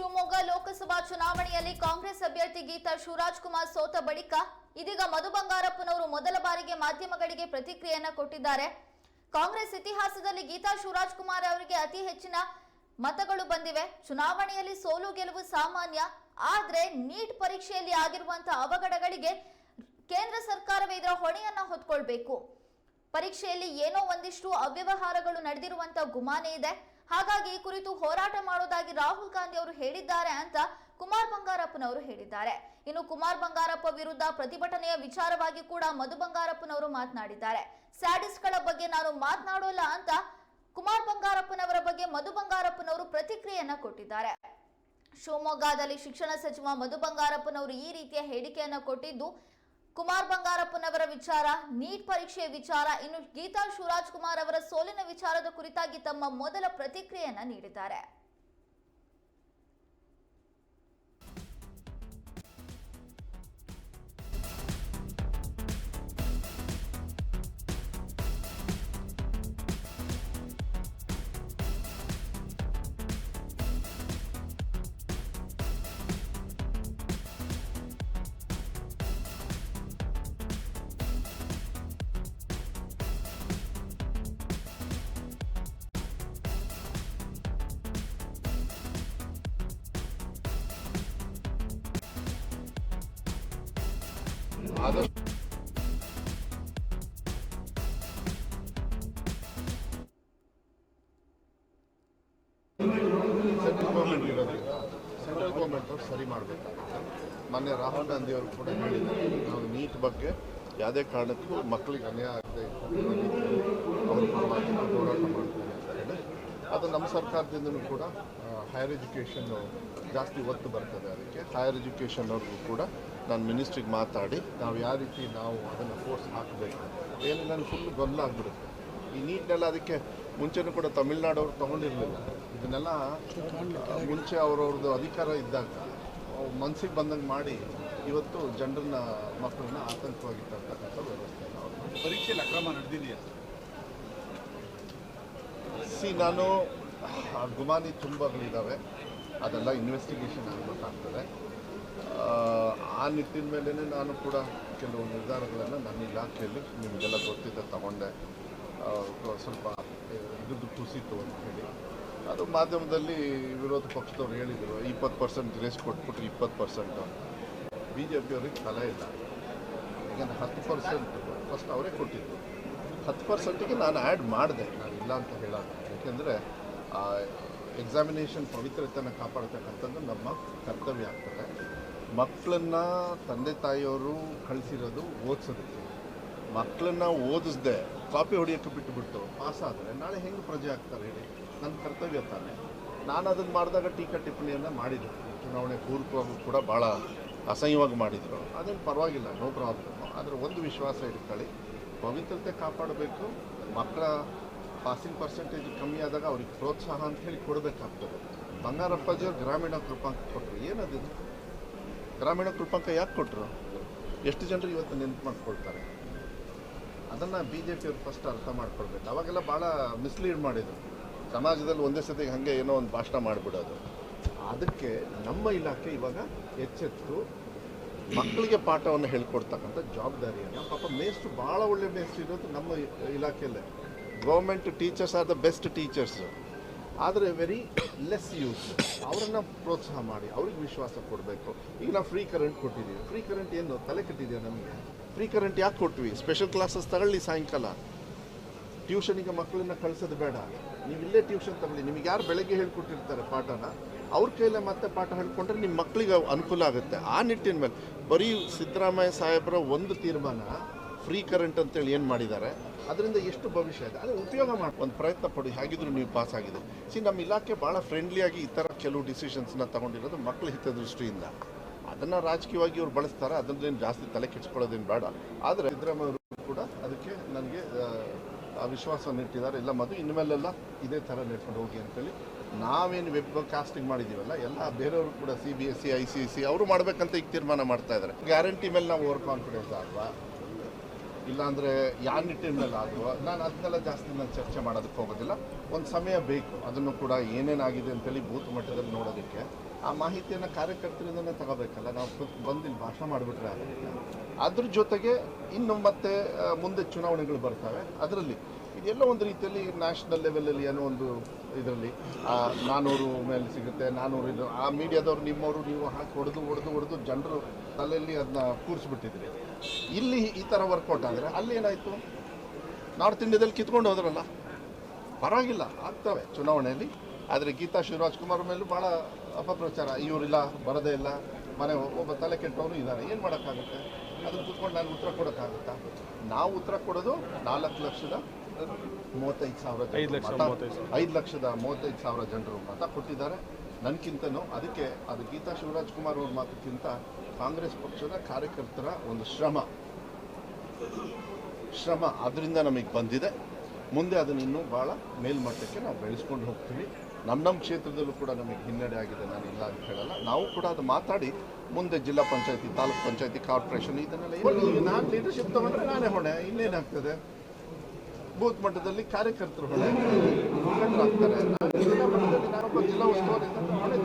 ಶಿವಮೊಗ್ಗ ಲೋಕಸಭಾ ಚುನಾವಣೆಯಲ್ಲಿ ಕಾಂಗ್ರೆಸ್ ಅಭ್ಯರ್ಥಿ ಗೀತಾ ಶಿವರಾಜ್ ಕುಮಾರ್ ಸೋತ ಬಳಿಕ ಇದೀಗ ಮಧು ಬಂಗಾರಪ್ಪನವರು ಮೊದಲ ಬಾರಿಗೆ ಮಾಧ್ಯಮಗಳಿಗೆ ಪ್ರತಿಕ್ರಿಯೆಯನ್ನ ಕೊಟ್ಟಿದ್ದಾರೆ. ಕಾಂಗ್ರೆಸ್ ಇತಿಹಾಸದಲ್ಲಿ ಗೀತಾ ಶಿವರಾಜ್ ಕುಮಾರ್ ಅವರಿಗೆ ಅತಿ ಹೆಚ್ಚಿನ ಮತಗಳು ಬಂದಿವೆ. ಚುನಾವಣೆಯಲ್ಲಿ ಸೋಲು ಗೆಲುವು ಸಾಮಾನ್ಯ, ಆದ್ರೆ ನೀಟ್ ಪರೀಕ್ಷೆಯಲ್ಲಿ ಆಗಿರುವಂತಹ ಅವಘಡಗಳಿಗೆ ಕೇಂದ್ರ ಸರ್ಕಾರವೇ ಇದರ ಹೊಣೆಯನ್ನ ಹೊತ್ಕೊಳ್ಬೇಕು. ಪರೀಕ್ಷೆಯಲ್ಲಿ ಏನೋ ಒಂದಿಷ್ಟು ಅವ್ಯವಹಾರಗಳು ನಡೆದಿರುವಂತಹ ಗುಮಾನೆ ಇದೆ. ಹಾಗಾಗಿ ಈ ಕುರಿತು ಹೋರಾಟ ಮಾಡೋದಾಗಿ ರಾಹುಲ್ ಗಾಂಧಿ ಅವರು ಹೇಳಿದ್ದಾರೆ ಅಂತ ಕುಮಾರ್ ಬಂಗಾರಪ್ಪನವರು ಹೇಳಿದ್ದಾರೆ. ಇನ್ನು ಕುಮಾರ್ ಬಂಗಾರಪ್ಪ ವಿರುದ್ಧ ಪ್ರತಿಭಟನೆಯ ವಿಚಾರವಾಗಿ ಕೂಡ ಮಧು ಬಂಗಾರಪ್ಪನವರು ಮಾತನಾಡಿದ್ದಾರೆ. ಸ್ಯಾಡಿಸ್ಟ್ಗಳ ಬಗ್ಗೆ ನಾನು ಮಾತನಾಡೋಲ್ಲ ಅಂತ ಕುಮಾರ್ ಬಂಗಾರಪ್ಪನವರ ಬಗ್ಗೆ ಮಧು ಬಂಗಾರಪ್ಪನವರು ಪ್ರತಿಕ್ರಿಯೆಯನ್ನ ಕೊಟ್ಟಿದ್ದಾರೆ. ಶಿವಮೊಗ್ಗದಲ್ಲಿ ಶಿಕ್ಷಣ ಸಚಿವ ಮಧು ಬಂಗಾರಪ್ಪನವರು ಈ ರೀತಿಯ ಹೇಳಿಕೆಯನ್ನ ಕೊಟ್ಟಿದ್ದು ಕುಮಾರ್ ಬಂಗಾರಪ್ಪನವರ ವಿಚಾರ, ನೀಟ್ ಪರೀಕ್ಷೆಯ ವಿಚಾರ, ಇನ್ನು ಗೀತಾ ಶಿವರಾಜ್ ಕುಮಾರ್ ಅವರ ಸೋಲಿನ ವಿಚಾರದ ಕುರಿತಾಗಿ ತಮ್ಮ ಮೊದಲ ಪ್ರತಿಕ್ರಿಯೆಯನ್ನ ನೀಡಿದ್ದಾರೆ. ಆದಷ್ಟು ಸೆಂಟ್ರಲ್ ಗೌರ್ಮೆಂಟ್ ಇರೋದ್ರಿಂದ ಸೆಂಟ್ರಲ್ ಗೌರ್ಮೆಂಟ್ ಅವ್ರು ಸರಿ ಮಾಡಬೇಕಾಗುತ್ತೆ ಮೊನ್ನೆ ರಾಹುಲ್ ಗಾಂಧಿ ಅವರು ಕೂಡ ಹೇಳಿದ್ದಾರೆ ನಾವು ನೀಟ್ ಬಗ್ಗೆ ಯಾವುದೇ ಕಾರಣಕ್ಕೂ ಮಕ್ಕಳಿಗೆ ಅನ್ಯಾಯ ಆಗದೆ ಅವರು ಪರವಾಗಿ ಹೋರಾಟ ಮಾಡ್ತೀವಿ ಅಂತ ಹೇಳಿ, ಅದು ನಮ್ಮ ಸರ್ಕಾರದಿಂದನೂ ಕೂಡ ಹೈಯರ್ ಎಜುಕೇಷನ್ನು ಜಾಸ್ತಿ ಒತ್ತು ಬರ್ತದೆ ಅದಕ್ಕೆ. ಹೈಯರ್ ಎಜುಕೇಷನ್ ಅವ್ರಿಗೂ ಕೂಡ ನಾನು ಮಿನಿಸ್ಟ್ರಿಗೆ ಮಾತಾಡಿ ನಾವು ಯಾವ ರೀತಿ ನಾವು ಅದನ್ನು ಫೋರ್ಸ್ ಹಾಕಬೇಕು. ಏನು ನಾನು ಫುಲ್ ಗೊಂದಲ ಆಗಿಬಿಡುತ್ತೆ ಈ ನೀಟ್ನೆಲ್ಲ ಅದಕ್ಕೆ ಮುಂಚೆನೂ ಕೂಡ ತಮಿಳ್ನಾಡವ್ರು ತೊಗೊಂಡಿರಲಿಲ್ಲ. ಇದನ್ನೆಲ್ಲ ಮುಂಚೆ ಅವ್ರವ್ರದ್ದು ಅಧಿಕಾರ ಇದ್ದಾಗ ಮನಸ್ಸಿಗೆ ಬಂದಂಗೆ ಮಾಡಿ ಇವತ್ತು ಜನರನ್ನ ಮಕ್ಕಳನ್ನ ಆತಂಕವಾಗಿ ತರ್ತಕ್ಕಂಥ ವ್ಯವಸ್ಥೆ. ಪರೀಕ್ಷೆಯಲ್ಲಿ ಅಕ್ರಮ ನಡೆದಿದೆಯಾ? ಸಿ ನಾನು ಗುಮಾನಿ ತುಂಬಗಳಿದ್ದಾವೆ ಅದೆಲ್ಲ ಇನ್ವೆಸ್ಟಿಗೇಷನ್ ಆಗಬೇಕಾಗ್ತದೆ. ಆ, ನಿಟ್ಟಿನ ಮೇಲೇ ನಾನು ಕೂಡ ಕೆಲವು ನಿರ್ಧಾರಗಳನ್ನು ನನ್ನ ಇಲಾಖೆಯಲ್ಲಿ ನಿಮಗೆಲ್ಲ ಗೊತ್ತಿದ್ದ ತಗೊಂಡೆ. ಸ್ವಲ್ಪ ಇದ್ರದ್ದು ಕುಸಿತು ಅಂತ ಹೇಳಿ. ಅದು ಮಾಧ್ಯಮದಲ್ಲಿ ವಿರೋಧ ಪಕ್ಷದವ್ರು ಹೇಳಿದರು ಇಪ್ಪತ್ತು ಪರ್ಸೆಂಟ್ ಗ್ರೇಸ್ ಕೊಟ್ಬಿಟ್ರೆ ಇಪ್ಪತ್ತು ಪರ್ಸೆಂಟ್ ಬಿ ಜೆ ಪಿಯವ್ರಿಗೆ ತಲೆ ಇಲ್ಲ. ಯಾಕಂದರೆ ಹತ್ತು ಪರ್ಸೆಂಟ್ ಫಸ್ಟ್ ಅವರೇ ಕೊಟ್ಟಿದ್ದರು ಹತ್ತು ಪರ್ಸೆಂಟಿಗೆ ನಾನು ಆ್ಯಡ್ ಮಾಡಿದೆ ನಾನು ಇಲ್ಲ ಅಂತ ಹೇಳೋದು. ಯಾಕೆಂದರೆ ಎಕ್ಸಾಮಿನೇಷನ್ ಪವಿತ್ರತೆಯನ್ನು ಕಾಪಾಡ್ತಕ್ಕಂಥದ್ದು ನಮ್ಮ ಕರ್ತವ್ಯ ಆಗ್ತದೆ. ಮಕ್ಕಳನ್ನ ತಂದೆ ತಾಯಿಯವರು ಕಳಿಸಿರೋದು ಓದಿಸೋದಕ್ಕೆ ಮಕ್ಕಳನ್ನ ಓದಿಸ್ದೆ ಕಾಪಿ ಹೊಡಿಯೋಕ್ಕೆ ಬಿಟ್ಟುಬಿಟ್ಟು ಪಾಸ್ ಆದರೆ ನಾಳೆ ಹೆಂಗೆ ಪ್ರಜೆ ಆಗ್ತಾರೆ ಹೇಳಿ? ನನ್ನ ಕರ್ತವ್ಯ ತಾನೆ. ನಾನು ಅದನ್ನು ಮಾಡಿದಾಗ ಟೀಕಾ ಟಿಪ್ಪಣಿಯನ್ನು ಮಾಡಿದ್ದೆ ಚುನಾವಣೆ ಪೂರ್ವಕವಾಗೂ ಕೂಡ ಭಾಳ ಅಸಹ್ಯವಾಗಿ ಮಾಡಿದರು. ಅದೇನು ಪರವಾಗಿಲ್ಲ, ನೋ ಪ್ರಾಬ್ಲಮ್. ಆದರೆ ಒಂದು ವಿಶ್ವಾಸ ಇಟ್ಕೊಳ್ಳಿ ಪವಿತ್ರತೆ ಕಾಪಾಡಬೇಕು ಮಕ್ಕಳ ಪಾಸಿಂಗ್ ಪರ್ಸೆಂಟೇಜ್ ಕಮ್ಮಿ ಆದಾಗ ಅವ್ರಿಗೆ ಪ್ರೋತ್ಸಾಹ ಅಂತ ಹೇಳಿ ಕೊಡಬೇಕಾಗ್ತದೆ. ಬಂಗಾರಪ್ಪಾಜಿಯವ್ರು ಗ್ರಾಮೀಣ ಕೃಪಾಂಕ ಕೊಟ್ಟರು ಏನದು ಗ್ರಾಮೀಣ ಕೃಪಾಂಕ ಯಾಕೆ ಕೊಟ್ಟರು ಎಷ್ಟು ಜನರು ಇವತ್ತು ನೆನಪು ಮಾಡ್ಕೊಳ್ತಾರೆ? ಅದನ್ನು ಬಿ ಜೆ ಪಿಯವ್ರು ಫಸ್ಟ್ ಅರ್ಥ ಮಾಡ್ಕೊಳ್ಬೇಕು. ಅವಾಗೆಲ್ಲ ಭಾಳ ಮಿಸ್ಲೀಡ್ ಮಾಡಿದರು. ಸಮಾಜದಲ್ಲಿ ಒಂದೇ ಸತಿಗೆ ಹಾಗೆ ಏನೋ ಒಂದು ಭಾಷಣ ಮಾಡಿಬಿಡೋದು. ಅದಕ್ಕೆ ನಮ್ಮ ಇಲಾಖೆ ಇವಾಗ ಎಚ್ಚೆತ್ತು ಮಕ್ಕಳಿಗೆ ಪಾಠವನ್ನು ಹೇಳ್ಕೊಡ್ತಕ್ಕಂಥ ಜವಾಬ್ದಾರಿಯನ್ನು. ಪಾಪ ಮೇಸ್ಟ್ರು ಭಾಳ ಒಳ್ಳೆ ಮೇಸ್ಟ್ರು ಇರೋದು ನಮ್ಮ ಇಲಾಖೆಯಲ್ಲೇ. Government teachers are the best teachers ಆದರೆ ವೆರಿ ಲೆಸ್ ಯೂಸ್ ಅವರನ್ನು ಪ್ರೋತ್ಸಾಹ ಮಾಡಿ, ಅವ್ರಿಗೆ ವಿಶ್ವಾಸ ಕೊಡಬೇಕು. ಈಗ ನಾವು ಫ್ರೀ ಕರೆಂಟ್ ಕೊಟ್ಟಿದ್ದೀವಿ ಫ್ರೀ ಕರೆಂಟ್ ಏನು? ತಲೆ ಕೆಟ್ಟಿದೆಯಾ ನಮಗೆ? ಫ್ರೀ ಕರೆಂಟ್ ಯಾಕೆ ಕೊಟ್ವಿ? ಸ್ಪೆಷಲ್ ಕ್ಲಾಸಸ್ ತಗೊಳ್ಳಿ ಸಾಯಂಕಾಲ. ಟ್ಯೂಷನಿಗೆ ಮಕ್ಕಳನ್ನ ಕಳಿಸೋದು ಬೇಡ. ನೀವು ಇಲ್ಲೇ ಟ್ಯೂಷನ್ ತಗೊಳ್ಳಿ. ನಿಮಗೆ ಯಾರು ಬೆಳಗ್ಗೆ ಹೇಳ್ಕೊಟ್ಟಿರ್ತಾರೆ ಪಾಠನ? ಅವ್ರ ಕೈಲೇ ಮತ್ತೆ ಪಾಠ ಹೇಳ್ಕೊಂಡ್ರೆ ನಿಮ್ಮ ಮಕ್ಕಳಿಗೆ ಅನುಕೂಲ ಆಗುತ್ತೆ. ಆ ನಿಟ್ಟಿನ ಮೇಲೆ. ಬರೀ ಸಿದ್ದರಾಮಯ್ಯ ಸಾಹೇಬರ ಒಂದು ತೀರ್ಮಾನ ಫ್ರೀ ಕರೆಂಟ್ ಅಂತೇಳಿ ಏನು ಮಾಡಿದ್ದಾರೆ, ಅದರಿಂದ ಎಷ್ಟು ಭವಿಷ್ಯ ಇದೆ, ಅದು ಉಪಯೋಗ ಮಾಡಿ ಒಂದು ಪ್ರಯತ್ನ ಪಡಿ, ಹೇಗಿದ್ರು ನೀವು ಪಾಸ್ ಆಗಿದೆ ಸಿ ನಮ್ಮ ಇಲಾಖೆ ಭಾಳ ಫ್ರೆಂಡ್ಲಿಯಾಗಿ ಈ ಥರ ಕೆಲವು ಡಿಸಿಷನ್ಸ್ನ ತಗೊಂಡಿರೋದು ಮಕ್ಕಳ ಹಿತದೃಷ್ಟಿಯಿಂದ. ಅದನ್ನು ರಾಜಕೀಯವಾಗಿ ಅವ್ರು ಬಳಸ್ತಾರೆ ಅದನ್ನೇನು ಜಾಸ್ತಿ ತಲೆ ಕೆಡ್ಸ್ಕೊಳ್ಳೋದೇನು ಬೇಡ. ಆದರೆ ಸಿದ್ದರಾಮಯ್ಯ ಕೂಡ ಅದಕ್ಕೆ ನನಗೆ ವಿಶ್ವಾಸವನ್ನು ಇಟ್ಟಿದ್ದಾರೆ. ಇಲ್ಲ ಮದು ಇನ್ಮೇಲೆಲ್ಲ ಇದೇ ಥರ ನಡ್ಕೊಂಡು ಹೋಗಿ ಅಂತೇಳಿ ನಾವೇನು ವೆಬ್ ಕಾಸ್ಟಿಂಗ್ ಮಾಡಿದ್ದೀವಲ್ಲ ಎಲ್ಲ ಬೇರೆಯವರು ಕೂಡ C B S C I C C ಅವರು ಮಾಡಬೇಕಂತ ಈಗ ತೀರ್ಮಾನ ಮಾಡ್ತಾ ಇದ್ದಾರೆ. ಗ್ಯಾರಂಟಿ ಮೇಲೆ ನಾವು ಓವರ್ ಕಾನ್ಫಿಡೆನ್ಸ್ ಆದ್ವಾ? ಇಲ್ಲಾಂದರೆ ಯಾವ ನಿಟ್ಟಿನಲ್ಲಿ ಅದು ನಾನು ಅದನ್ನೆಲ್ಲ ಜಾಸ್ತಿ ನಾನು ಚರ್ಚೆ ಮಾಡೋದಕ್ಕೆ ಹೋಗೋದಿಲ್ಲ. ಒಂದು ಸಮಯ ಬೇಕು. ಅದನ್ನು ಕೂಡ ಏನೇನಾಗಿದೆ ಅಂತೇಳಿ ಬೂತ್ ಮಟ್ಟದಲ್ಲಿ ನೋಡೋದಕ್ಕೆ. ಆ ಮಾಹಿತಿಯನ್ನು ಕಾರ್ಯಕರ್ತರಿಂದನೇ ತಗೋಬೇಕಲ್ಲ. ನಾವು ಬಂದು ಇಲ್ಲಿ ಭಾಷಣ ಮಾಡಿಬಿಟ್ರೆ ಆಗೋದಿಲ್ಲ ಅದ್ರ ಜೊತೆಗೆ ಇನ್ನು ಮತ್ತೆ ಮುಂದೆ ಚುನಾವಣೆಗಳು ಬರ್ತವೆ. ಅದರಲ್ಲಿ ಇದೆಲ್ಲ ಒಂದು ರೀತಿಯಲ್ಲಿ ನ್ಯಾಷನಲ್ ಲೆವೆಲಲ್ಲಿ ಏನೋ ಒಂದು ಇದರಲ್ಲಿ ನಾನೂರು ಮೇಲೆ ಸಿಗುತ್ತೆ, ನಾನೂರು ಇದು, ಆ ಮೀಡಿಯಾದವ್ರು ನಿಮ್ಮವರು ನೀವು ಹಾಕಿ ಹೊಡೆದು ಹೊಡೆದು ಹೊಡೆದು ಜನರು ತಲೆಯಲ್ಲಿ ಅದನ್ನ ಕೂರಿಸ್ಬಿಟ್ಟಿದ್ರಿ. ಇಲ್ಲಿ ಈ ಥರ ವರ್ಕೌಟ್ ಆದರೆ ಅಲ್ಲಿ ಏನಾಯಿತು? ನಾರ್ತ್ ಇಂಡಿಯಾದಲ್ಲಿ ಕಿತ್ಕೊಂಡು ಹೋದ್ರಲ್ಲ? ಪರವಾಗಿಲ್ಲ ಆಗ್ತವೆ ಚುನಾವಣೆಯಲ್ಲಿ. ಆದರೆ ಗೀತಾ ಶಿವರಾಜ್ ಕುಮಾರ್ ಮೇಲೂ ಭಾಳ ಅಪಪ್ರಚಾರ. ಇವರಿಲ್ಲ ಬರೋದೇ ಇಲ್ಲ. ಮನೆ ಒಬ್ಬ ತಲೆ ಕೆಟ್ಟವನು ಇದ್ದಾರೆ ಏನು ಮಾಡೋಕ್ಕಾಗುತ್ತೆ? ಅದನ್ನು ಕೂತ್ಕೊಂಡು ನಾನು ಉತ್ತರ ಕೊಡೋಕ್ಕಾಗುತ್ತಾ? ನಾವು ಉತ್ತರ ಕೊಡೋದು ನಾಲ್ಕು ಲಕ್ಷದ ಮೂವತ್ತೈದು ಸಾವಿರ ಐದು ಲಕ್ಷ. ಐದು ಲಕ್ಷದ ಮೂವತ್ತೈದು ಸಾವಿರ ಜನರು ಮತ ಕೊಟ್ಟಿದ್ದಾರೆ. ನನಗಿಂತನೂ ಅದಕ್ಕೆ ಅದು ಗೀತಾ ಶಿವರಾಜ್ ಕುಮಾರ್ ಅವ್ರ ಮಾತಕ್ಕಿಂತ ಕಾಂಗ್ರೆಸ್ ಪಕ್ಷದ ಕಾರ್ಯಕರ್ತರ ಒಂದು ಶ್ರಮ. ಶ್ರಮ ಅದರಿಂದ ನಮಗೆ ಬಂದಿದೆ. ಮುಂದೆ ಅದನ್ನು ಇನ್ನೂ ಭಾಳ ಮೇಲ್ಮಟ್ಟಕ್ಕೆ ನಾವು ಬೆಳೆಸ್ಕೊಂಡು ಹೋಗ್ತೀವಿ. ನಮ್ಮ ನಮ್ಮ ಕ್ಷೇತ್ರದಲ್ಲೂ ಕೂಡ ನಮಗೆ ಹಿನ್ನಡೆ ಆಗಿದೆ, ನಾನು ಇಲ್ಲ ಅಂತ ಹೇಳಲ್ಲ. ನಾವು ಕೂಡ ಅದು ಮಾತಾಡಿ, ಮುಂದೆ ಜಿಲ್ಲಾ ಪಂಚಾಯತಿ, ತಾಲೂಕ್ ಪಂಚಾಯತಿ, ಕಾರ್ಪೊರೇಷನ್ ಇದನ್ನೆಲ್ಲ ನಾನು ಲೀಡರ್ಶಿಪ್ ತಗೊಂಡ್ರೆ ನಾನೇ ಹೊಣೆ. ಇನ್ನೇನಾಗ್ತದೆ? ಬೂತ್ ಮಟ್ಟದಲ್ಲಿ ಕಾರ್ಯಕರ್ತರು ಹೊಣೆ. ಮುಖಂಡರಾಗ್ತಾರೆ. ನಾನು ಜಿಲ್ಲಾ ಮಟ್ಟದಲ್ಲಿ ನಾನೊಬ್ಬ ಜಿಲ್ಲಾ ಉಸ್ತುವಾರಿ